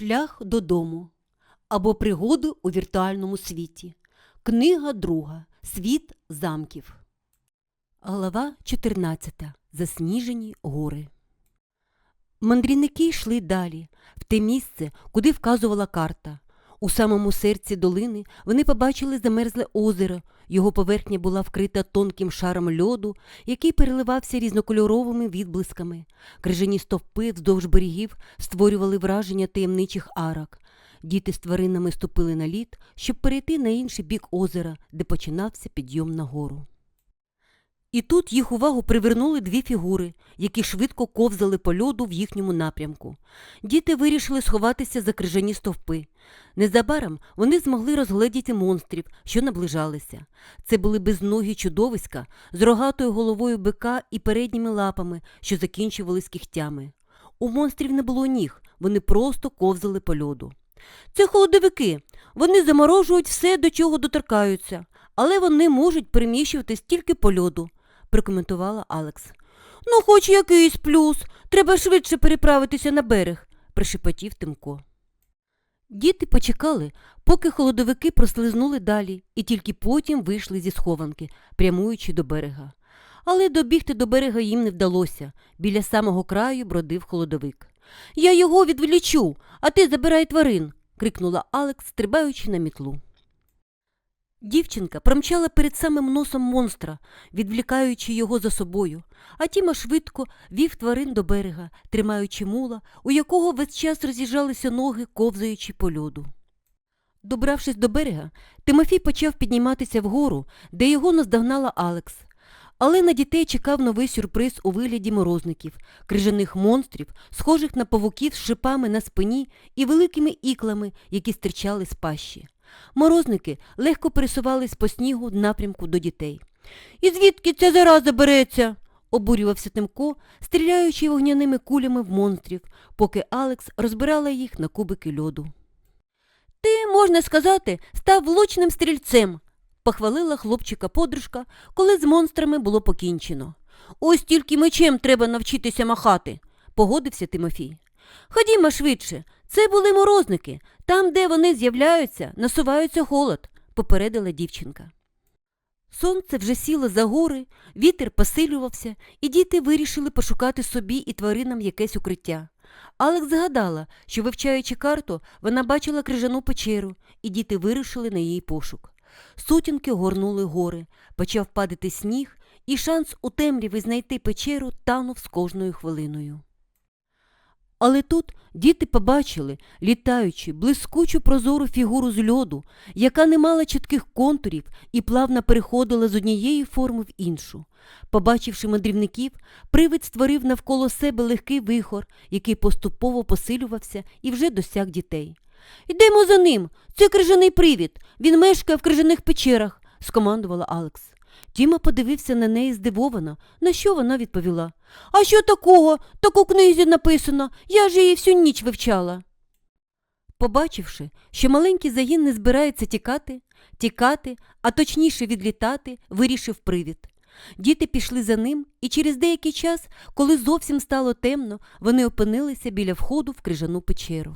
Шлях додому або пригоди у віртуальному світі. Книга друга. Світ замків. Глава 14. Засніжені гори. Мандрівники йшли далі, в те місце, куди вказувала карта. У самому серці долини вони побачили замерзле озеро. Його поверхня була вкрита тонким шаром льоду, який переливався різнокольоровими відблисками. Крижані стовпи вздовж берегів створювали враження таємничих арок. Діти з тваринами ступили на лід, щоб перейти на інший бік озера, де починався підйом на гору. І тут їх увагу привернули дві фігури, які швидко ковзали по льоду в їхньому напрямку. Діти вирішили сховатися за крижані стовпи. Незабаром вони змогли розгледіти монстрів, що наближалися. Це були безногі чудовиська з рогатою головою бика і передніми лапами, що закінчувались кігтями. У монстрів не було ніг, вони просто ковзали по льоду. Це холодовики. Вони заморожують все, до чого доторкаються, але вони можуть переміщуватись тільки по льоду, прокоментувала Алекс. Ну, хоч якийсь плюс. Треба швидше переправитися на берег, пришепотів Тимко. Діти почекали, поки холодовики прослизнули далі, і тільки потім вийшли зі схованки, прямуючи до берега. Але добігти до берега їм не вдалося. Біля самого краю бродив холодовик. Я його відвлічу, а ти забирай тварин, крикнула Алекс, стрибаючи на мітлу. Дівчинка промчала перед самим носом монстра, відвлікаючи його за собою, а Тіма швидко вів тварин до берега, тримаючи мула, у якого весь час роз'їжджалися ноги, ковзаючи по льоду. Добравшись до берега, Тимофій почав підніматися вгору, де його наздогнала Алекс. Але на дітей чекав новий сюрприз у вигляді морозників, крижаних монстрів, схожих на павуків з шипами на спині і великими іклами, які стирчали з пащі. Морозники легко пересувались по снігу в напрямку до дітей. І звідки ця зараза береться? обурювався Тимко, стріляючи вогняними кулями в монстрів, поки Алекс розбирала їх на кубики льоду. Ти, можна сказати, став влучним стрільцем, похвалила хлопчика подружка, коли з монстрами було покінчено. Ось тільки мечем треба навчитися махати, погодився Тимофій. Ходімо швидше, це були морозники. Там, де вони з'являються, насувається холод, попередила дівчинка. Сонце вже сіло за гори, вітер посилювався, і діти вирішили пошукати собі і тваринам якесь укриття. Алекс згадала, що, вивчаючи карту, вона бачила крижану печеру, і діти вирушили на її пошук. Сутінки горнули гори, почав падати сніг, і шанс у темряві знайти печеру танув з кожною хвилиною. Але тут діти побачили, літаючи, блискучу прозору фігуру з льоду, яка не мала чітких контурів і плавно переходила з однієї форми в іншу. Побачивши мандрівників, привид створив навколо себе легкий вихор, який поступово посилювався і вже досяг дітей. Йдемо за ним. Це крижаний привід. Він мешкає в крижаних печерах, скомандувала Алекс. Тіма подивився на неї здивовано, на що вона відповіла. А що такого? Так у книзі написано. Я ж її всю ніч вивчала. Побачивши, що маленький загін не збирається тікати, тікати, а точніше відлітати, вирішив привід. Діти пішли за ним, і через деякий час, коли зовсім стало темно, вони опинилися біля входу в крижану печеру.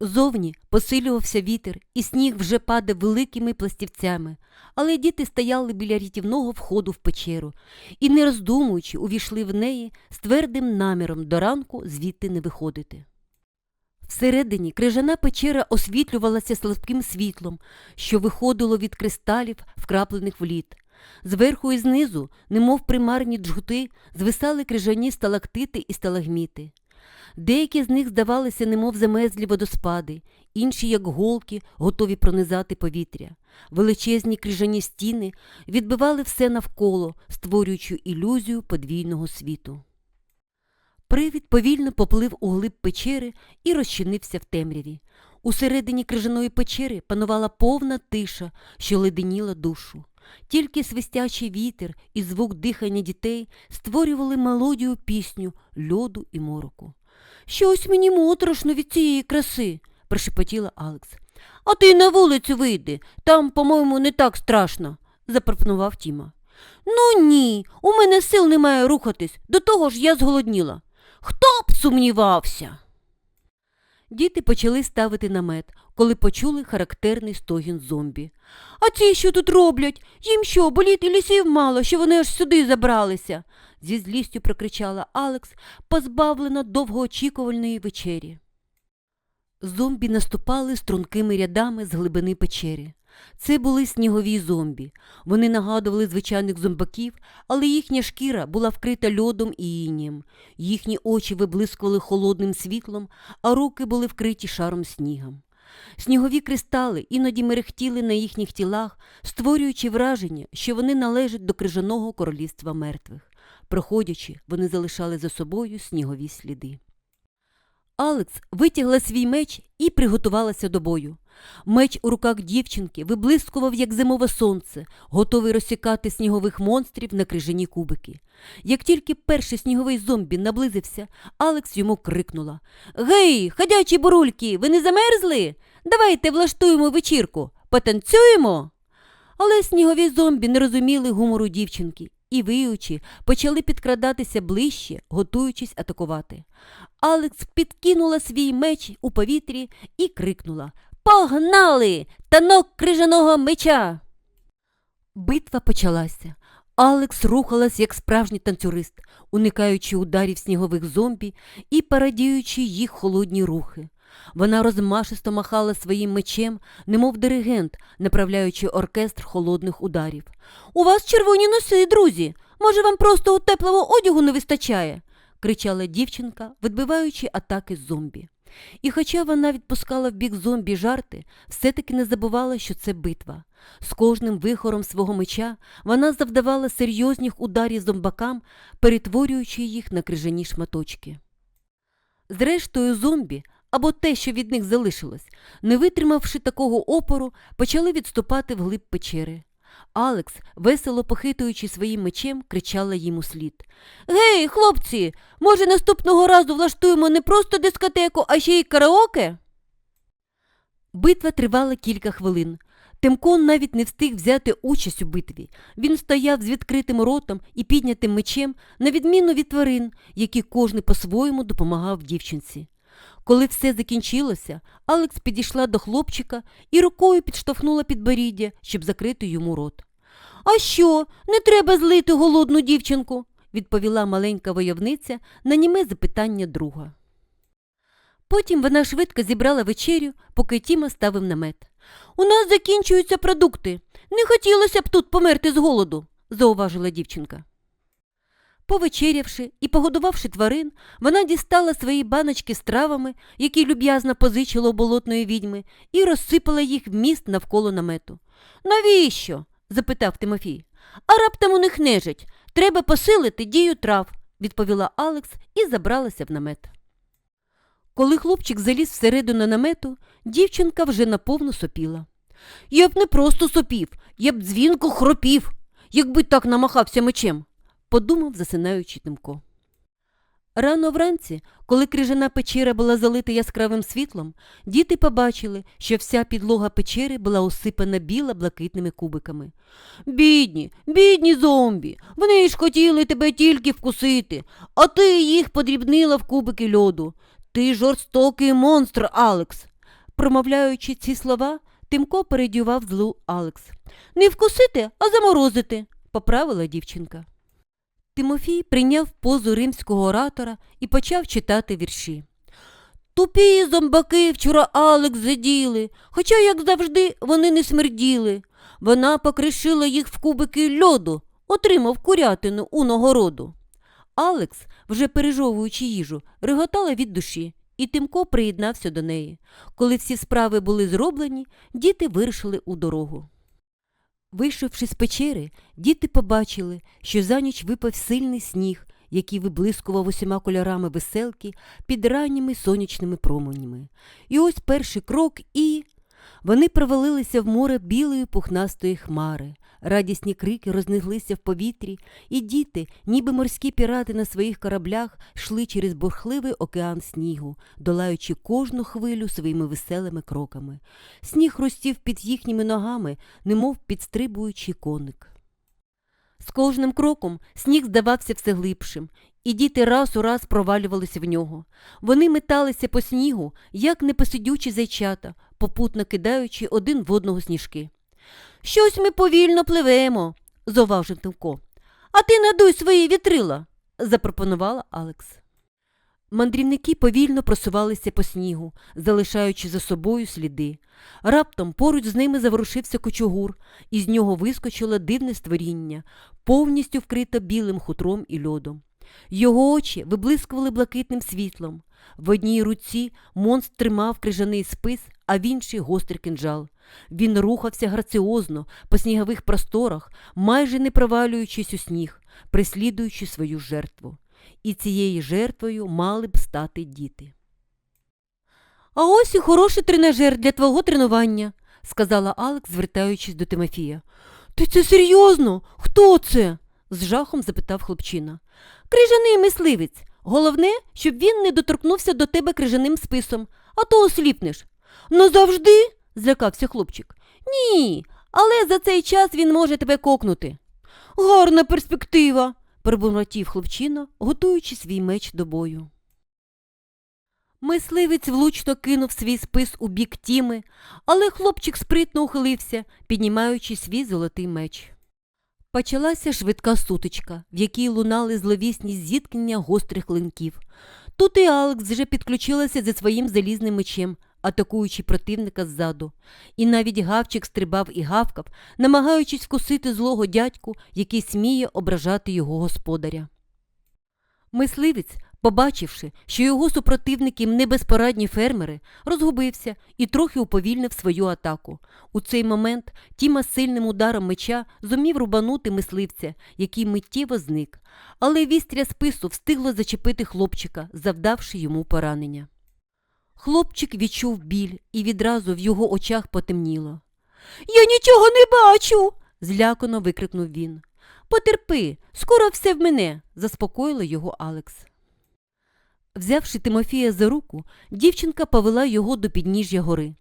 Зовні посилювався вітер, і сніг вже падав великими пластівцями, але діти стояли біля рятівного входу в печеру і, не роздумуючи, увійшли в неї з твердим наміром до ранку звідти не виходити. Всередині крижана печера освітлювалася слабким світлом, що виходило від кристалів, вкраплених в лід. Зверху і знизу, немов примарні джгути, звисали крижані сталактити і сталагміти. Деякі з них здавалися, немов замезлі водоспади, інші, як голки, готові пронизати повітря. Величезні крижані стіни відбивали все навколо, створюючи ілюзію подвійного світу. Привід повільно поплив у глиб печери і розчинився в темряві. Усередині крижаної печери панувала повна тиша, що леденіла душу. Тільки свистячий вітер і звук дихання дітей створювали мелодію пісню льоду і мороку. Щось мені моторошно від цієї краси, прошепотіла Алекс. А ти на вулицю вийди, там, по-моєму, не так страшно, запропонував Тіма. Ну ні, у мене сил немає рухатись, до того ж я зголодніла. Хто б сумнівався? Діти почали ставити намет, коли почули характерний стогін зомбі. А ці що тут роблять? Їм що, боліти лісів мало, що вони аж сюди забралися? Зі злістю прокричала Алекс, позбавлена довгоочікувальної вечері. Зомбі наступали стрункими рядами з глибини печери. Це були снігові зомбі. Вони нагадували звичайних зомбаків, але їхня шкіра була вкрита льодом і інєм. Їхні очі виблискували холодним світлом, а руки були вкриті шаром снігом. Снігові кристали іноді мерехтіли на їхніх тілах, створюючи враження, що вони належать до крижаного королівства мертвих. Проходячи, вони залишали за собою снігові сліди. Алекс витягла свій меч і приготувалася до бою. Меч у руках дівчинки виблискував, як зимове сонце, готовий розсікати снігових монстрів на крижані кубики. Як тільки перший сніговий зомбі наблизився, Алекс йому крикнула Гей, ходячі бурульки, ви не замерзли? Давайте влаштуємо вечірку, потанцюємо. Але снігові зомбі не розуміли гумору дівчинки і, виючи, почали підкрадатися ближче, готуючись атакувати. Алекс підкинула свій меч у повітрі і крикнула Погнали! Танок крижаного меча! Битва почалася. Алекс рухалась як справжній танцюрист, уникаючи ударів снігових зомбі і парадіючи їх холодні рухи. Вона розмашисто махала своїм мечем, немов диригент, направляючи оркестр холодних ударів. У вас червоні носи, друзі. Може, вам просто у теплого одягу не вистачає? кричала дівчинка, відбиваючи атаки зомбі. І хоча вона відпускала в бік зомбі жарти, все-таки не забувала, що це битва. З кожним вихором свого меча вона завдавала серйозних ударів зомбакам, перетворюючи їх на крижані шматочки. Зрештою, зомбі, або те, що від них залишилось, не витримавши такого опору, почали відступати вглиб печери. Алекс, весело похитуючи своїм мечем, кричала їм услід Гей, хлопці, може, наступного разу влаштуємо не просто дискотеку, а ще й караоке? Битва тривала кілька хвилин. Тимко навіть не встиг взяти участь у битві. Він стояв з відкритим ротом і піднятим мечем, на відміну від тварин, які кожний по-своєму допомагав дівчинці. Коли все закінчилося, Алекс підійшла до хлопчика і рукою підштовхнула підборіддя, щоб закрити йому рот. А що, не треба злити голодну дівчинку, відповіла маленька войовниця на німе запитання друга. Потім вона швидко зібрала вечерю, поки Тіма ставив намет. У нас закінчуються продукти. Не хотілося б тут померти з голоду, зауважила дівчинка. Повечерявши і погодувавши тварин, вона дістала свої баночки з травами, які люб'язно позичила у болотної відьми, і розсипала їх в міст навколо намету. Навіщо? запитав Тимофій. А раптом у них нежить. Треба посилити дію трав, відповіла Алекс і забралася в намет. Коли хлопчик заліз всередину намету, дівчинка вже наповну сопіла. Я б не просто сопів, я б дзвінко хропів, якби так намахався мечем, подумав, засинаючи Тимко. Рано вранці, коли крижана печера була залита яскравим світлом, діти побачили, що вся підлога печери була осипана біла-блакитними кубиками. Бідні, бідні зомбі, вони ж хотіли тебе тільки вкусити, а ти їх подрібнила в кубики льоду. Ти жорстокий монстр, Алекс. Промовляючи ці слова, Тимко передював злу Алекс. Не вкусити, а заморозити, поправила дівчинка. Тимофій прийняв позу римського оратора і почав читати вірші. Тупі зомбаки вчора Алекс заділи, хоча, як завжди, вони не смерділи. Вона покришила їх в кубики льоду, отримав курятину у нагороду. Алекс, вже пережовуючи їжу, реготала від душі, і Тимко приєднався до неї. Коли всі справи були зроблені, діти вирушили у дорогу. Вийшовши з печери, діти побачили, що за ніч випав сильний сніг, який виблискував усіма кольорами веселки під ранніми сонячними променями. І ось перший крок і. Вони провалилися в море білої пухнастої хмари. Радісні крики рознеслися в повітрі, і діти, ніби морські пірати на своїх кораблях, йшли через бурхливий океан снігу, долаючи кожну хвилю своїми веселими кроками. Сніг хрустів під їхніми ногами, немов підстрибуючий коник. З кожним кроком сніг здавався все глибшим, і діти раз у раз провалювалися в нього. Вони металися по снігу, як непосидючі зайчата, попутно кидаючи один в одного сніжки. Щось ми повільно пливемо, зоважив Тимко. А ти надуй свої вітрила, запропонувала Алекс. Мандрівники повільно просувалися по снігу, залишаючи за собою сліди. Раптом поруч з ними заворушився кочугур, і з нього вискочило дивне створіння, повністю вкрите білим хутром і льодом. Його очі виблискували блакитним світлом. В одній руці монстр тримав крижаний спис, а в іншій гострий кинджал. Він рухався граціозно по снігових просторах, майже не провалюючись у сніг, преслідуючи свою жертву. І цією жертвою мали б стати діти. А ось і хороший тренажер для твого тренування, сказала Алекс, звертаючись до Тимофія. Ти це серйозно? Хто це? З жахом запитав хлопчина. Крижаний мисливець. Головне, щоб він не доторкнувся до тебе крижаним списом, а то осліпнеш. Назавжди? злякався хлопчик. Ні, але за цей час він може тебе кокнути. Гарна перспектива, пробурмотів хлопчина, готуючи свій меч до бою. Мисливець влучно кинув свій спис у бік Тіми, але хлопчик спритно ухилився, піднімаючи свій золотий меч. Почалася швидка сутичка, в якій лунали зловісні зіткнення гострих клинків. Тут і Алекс вже підключилася зі своїм залізним мечем, атакуючи противника ззаду. І навіть гавчик стрибав і гавкав, намагаючись вкусити злого дядьку, який сміє ображати його господаря. Мисливець, побачивши, що його супротивники небезпорадні фермери, розгубився і трохи уповільнив свою атаку. У цей момент Тіма сильним ударом меча зумів рубанути мисливця, який миттєво зник, але вістря спису встигло зачепити хлопчика, завдавши йому поранення. Хлопчик відчув біль і відразу в його очах потемніло. Я нічого не бачу. злякано викрикнув він. Потерпи, скоро все в мене, заспокоїла його Алекс. Взявши Тимофія за руку, дівчинка повела його до підніжжя гори.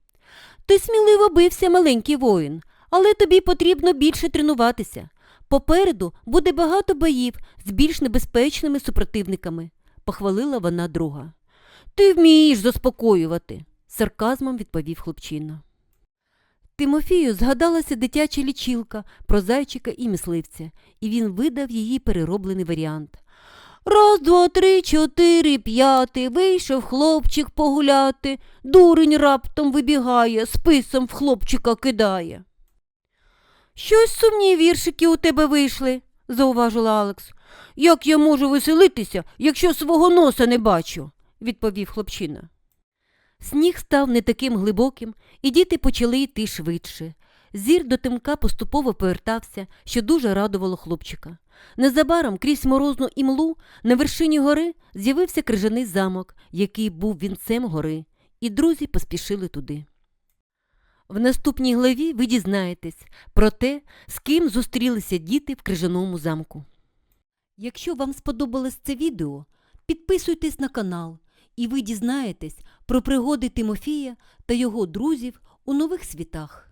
Ти сміливо бився, маленький воїн, але тобі потрібно більше тренуватися. Попереду буде багато боїв з більш небезпечними супротивниками, похвалила вона друга. Ти вмієш заспокоювати, сарказмом відповів хлопчина. Тимофію згадалася дитяча лічилка про зайчика і мисливця, і він видав її перероблений варіант. Раз, два, три, чотири, п'яти, вийшов хлопчик погуляти, дурень раптом вибігає, списом в хлопчика кидає. Щось сумні віршики у тебе вийшли, зауважила Алекс. Як я можу веселитися, якщо свого носа не бачу, відповів хлопчина. Сніг став не таким глибоким, і діти почали йти швидше. Зір до тимка поступово повертався, що дуже радувало хлопчика. Незабаром крізь морозну імлу на вершині гори з'явився крижаний замок, який був вінцем гори, і друзі поспішили туди. В наступній главі ви дізнаєтесь про те, з ким зустрілися діти в крижаному замку. Якщо вам сподобалось це відео, підписуйтесь на канал, і ви дізнаєтесь про пригоди Тимофія та його друзів у нових світах.